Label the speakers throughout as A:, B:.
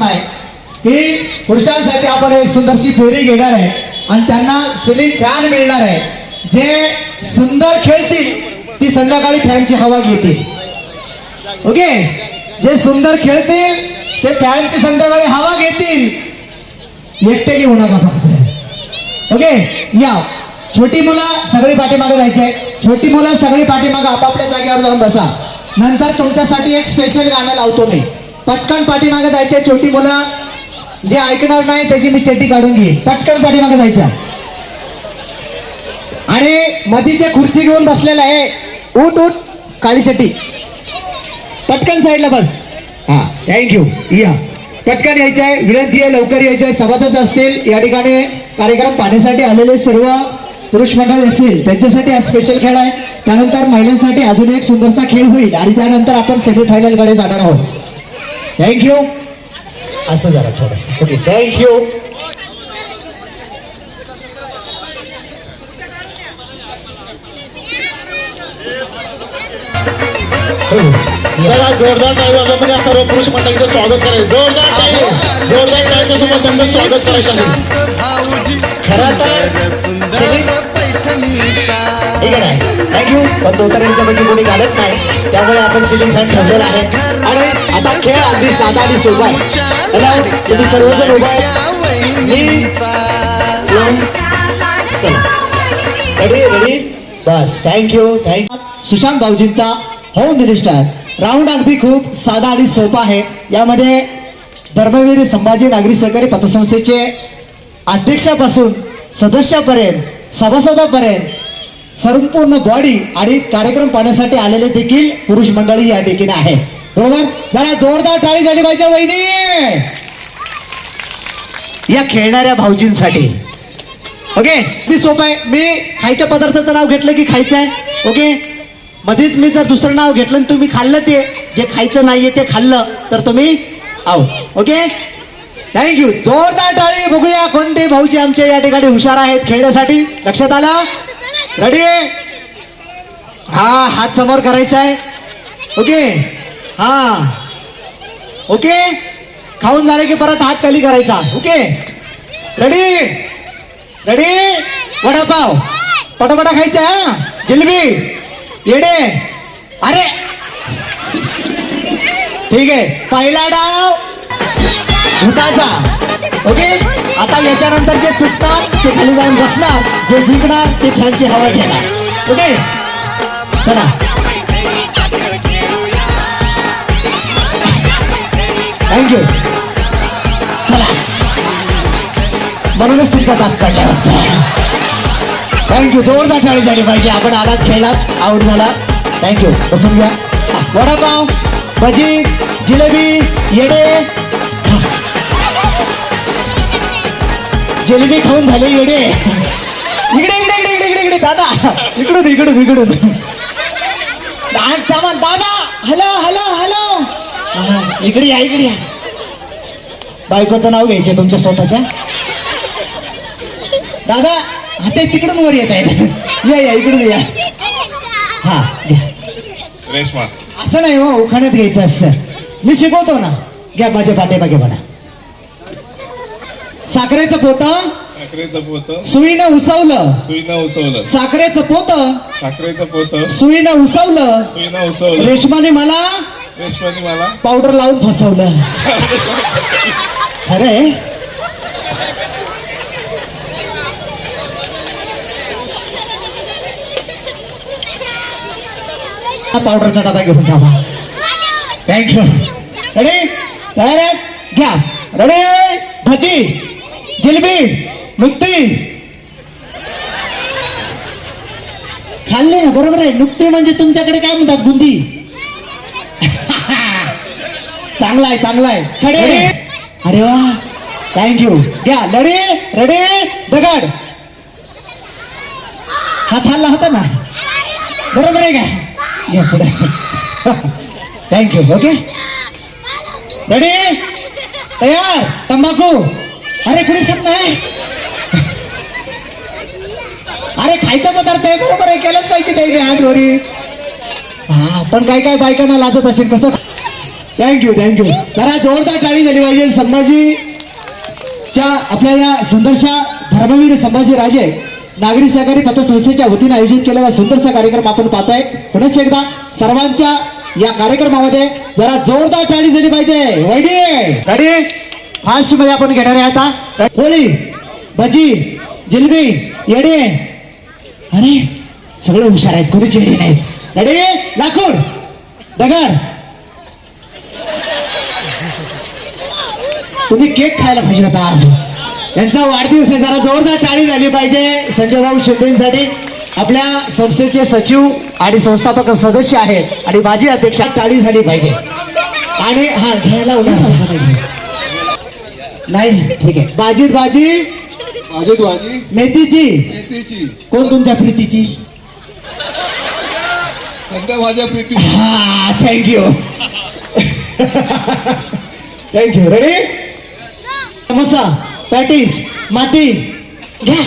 A: नाही की पुरुषांसाठी आपण एक सुंदरशी फेरी घेणार आहे आणि त्यांना सिलिंग फॅन मिळणार आहे. जे सुंदर खेळतील ती संध्याकाळी फॅनची हवा घेतील. ओके? जे सुंदर खेळतील ते फॅनची संध्याकाळी हवा घेतील. एकटे घेऊ नका फक्त. ओके? या. छोटी मुलं सगळी पाठीमागे जायचे. छोटी मुलं सगळी पाठीमागे आपापल्या जागेवर जाऊन बसा. नंतर तुमच्यासाठी एक स्पेशल गाणं लावतो मी. पटकन पाठीमागे जायचे छोटी मुलं. जे ऐकणार नाही त्याची मी चेटी काढून घे पटकन पाठीमागे जायचं आणि मधीचे खुर्ची घेऊन बसलेला आहे. उठ उठ काळी चड्डी पटकन साईडला बस. हा थँक्यू या. पटकन यायचं आहे विनंती आहे लवकर यायचं आहे सभासद असतील. या ठिकाणी कार्यक्रम पाहण्यासाठी आलेले सर्व पुरुष मंडळ असतील. त्यांच्यासाठी हा स्पेशल खेळ आहे. त्यानंतर महिलांसाठी अजून एक सुंदरसा खेळ होईल. आणि त्यानंतर आपण सेमीफायनलकडे जाणार आहोत. थँक्यू असं जरा थोडस. ओके थँक्यू
B: चला जोरदार टाळी वाजवून या सर्व पुरुष मंडळीचं स्वागत करायचं. जोरदार टाळी जोरदार टाळीचं त्यांचं स्वागत करायचं.
A: खरं तर
C: सुंदर पैठणीचा.
A: ठीक आहे. थँक्यू पण धोतर यांच्यापैकी कोणी घालत नाही. त्यामुळे आपण सिलिंग फॅन ठेवलेला आहे. आणि आता खेळ अगदी साधा आणि सोपा आहे. तुम्ही सर्वजण उभा आहे मी चला. Ready ready bus. Thank you thank you Sushant भाऊजींचा home minister round अगदी खूप साधा आणि सोपा आहे. यामध्ये धर्मवीर संभाजी नागरी सहकारी पतसंस्थेचे अध्यक्षापासून सदस्यापर्यंत सभासदापर्यंत संपूर्ण बॉडी आणि कार्यक्रम पाहण्यासाठी आलेले देखील पुरुष मंडळी या ठिकाणी आहे बरोबर? जरा जोरदार टाळी झाली पाहिजे वहिनी! या खेळणाऱ्या भाऊजींसाठी. ओके? ती सोपं आहे. मी खायच्या पदार्थाचं नाव घेतलं की खायचं आहे. ओके? मध्येच मी जर दुसरं नाव घेतलं आणि तुम्ही खाल्लं ते जे खायचं नाहीये ते खाल्लं तर तुम्ही आहो ओके? थँक्यू जोरदार टाळी. बघूया कोणते भाऊजी आमचे या ठिकाणी हुशार आहेत खेळण्यासाठी. लक्षात आलं? रेडी हा हात समोर करायचा आहे. ओके हा. ओके खाऊन झाले की परत हात खाली करायचा. Okay ready ready vada pav. पटापटा खायचा हा? जिलेबी. येडे. अरे. ठीक आहे. पहिला डाव. भुताचा ओके? आता याच्यानंतर जे चुकतात ते खाली जाऊन बसणार. जे जिंकणार ते फॅनची हवा घेणार. ओके? चला. थँक्यू चला. म्हणूनच तुमचा दात काढला थँक्यू जोरदार टाळी झाली पाहिजे. आपण आलात खेळलात आउट झाला थँक्यू बसून घ्या. वडापाव भजी जिलेबी येडे. जिलेबी खाऊन झाले येडे. इकडे इकडे इकडे इकडे इकडे इकडे दादा. इकडून इकडून इकडून. दादा दादा. Hello hello hello. इकडे या इकडे या. बायकोचं नाव घ्यायचं तुमच्या स्वतःच्या. दादा हा ते तिकडून वर येत आहेत. या या इकडून या. हा घ्या.
B: रेश्मा.
A: असं नाही हो उखाण्यात घ्यायचं असतं. मी शिकवतो ना. घ्या माझ्या पाठीमागे म्हणा साखरेचं पोत.
B: साखरेचं पोत.
A: सुईनं उसवलं.
B: सुईनं उसवलं.
A: साखरेचं पोत.
B: साखरेचं पोत.
A: सुईनं उसवलं.
B: सुईनं उसवलं.
A: रेशमाने मला
B: रेशमाने मला.
A: पावडर लावून फसवलं. खरंय हा पावडरचा डबा घेऊन जावा. थँक्यू रेडी तयार आहेत? घ्या. रेडी भजी. जिलेबी नुकती. खाल्ली ना बरोबर आहे. नुकती म्हणजे तुमच्याकडे काय म्हणतात बुंदी? चांगला आहे चांगला आहे. खडे. अरे वा. थँक्यू घ्या. लढे रेडी दगड. हात हल्ला होता ना? बरोबर आहे का? घ्या पुढे. थँक्यू ओके रेडी तयार. तंबाखू. अरे कुणीच खात नाही? अरे खायचा पदार्थ आहे बरोबर आहे केलंच पाहिजे त्याने हात वरी. हा पण काय काय बायकांना लाजत असेल कसं? थँक्यू थँक्यू जरा जोरदार टाळी झाली पाहिजे संभाजी. च्या आपल्या या सुंदरशा धर्मवीर संभाजी राजे नागरी सहकारी पतसंस्थेच्या वतीने आयोजित केलेला सुंदरसा कार्यक्रम आपण पाहतोय. म्हणूनच एकदा सर्वांच्या या कार्यक्रमामध्ये जरा जोरदार टाळी झाली पाहिजे. वैडी रेडी फास्टमध्ये आपण घेणार आहे आता होळी भजी जिलबी येडे अरे सगळे हुशार आहेत कोणीच येडे नाहीत रेडी लाकूड दगड तुम्ही केक खायला पाहिजे होता आज यांचा वाढदिवस आहे जरा जोरदार टाळी झाली पाहिजे संजय भाऊ शिंदेसाठी आपल्या संस्थेचे सचिव आणि संस्थापक सदस्य आहेत आणि माझी अध्यक्ष टाळी झाली पाहिजे आणि हा घ्यायला होणार नाही ठीक आहे. बाजीत बाजी.
D: भाजी भाजी
A: मेथीची.
D: मेथीची.
A: कोण तुमच्या प्रीतीची?
D: सध्या माझ्या प्रीती.
A: हा thank you thank you ready samosa patties माती. घ्या.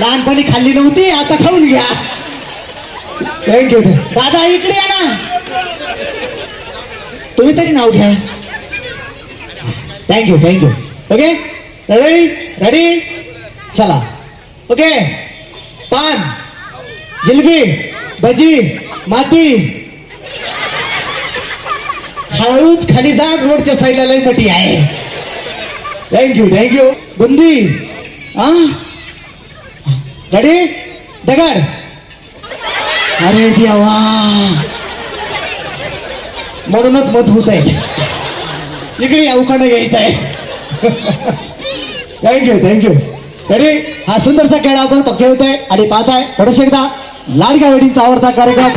A: लहानपणी खाल्ली नव्हती आता खाऊन घ्या. थँक्यू दादा इकडे या ना. तुम्ही तरी नाव घ्या. Thank you thank you okay ready ready चला ओके पान जिलबी भजी माती हळूच खाली जा रोडच्या साईडला लई मोठी आहे. Thank you thank you boondi. हा रेडी दगड अरे देवा. म्हणूनच मत होत आहे. इकडे अवकाळं घ्यायचं आहे. थँक्यू थँक्यू तरी हा सुंदरसा खेळ आपण खेळतोय आणि पाहताय. थोडस एकदा लाडक्या वेडींचा आवडता कार्यक्रम.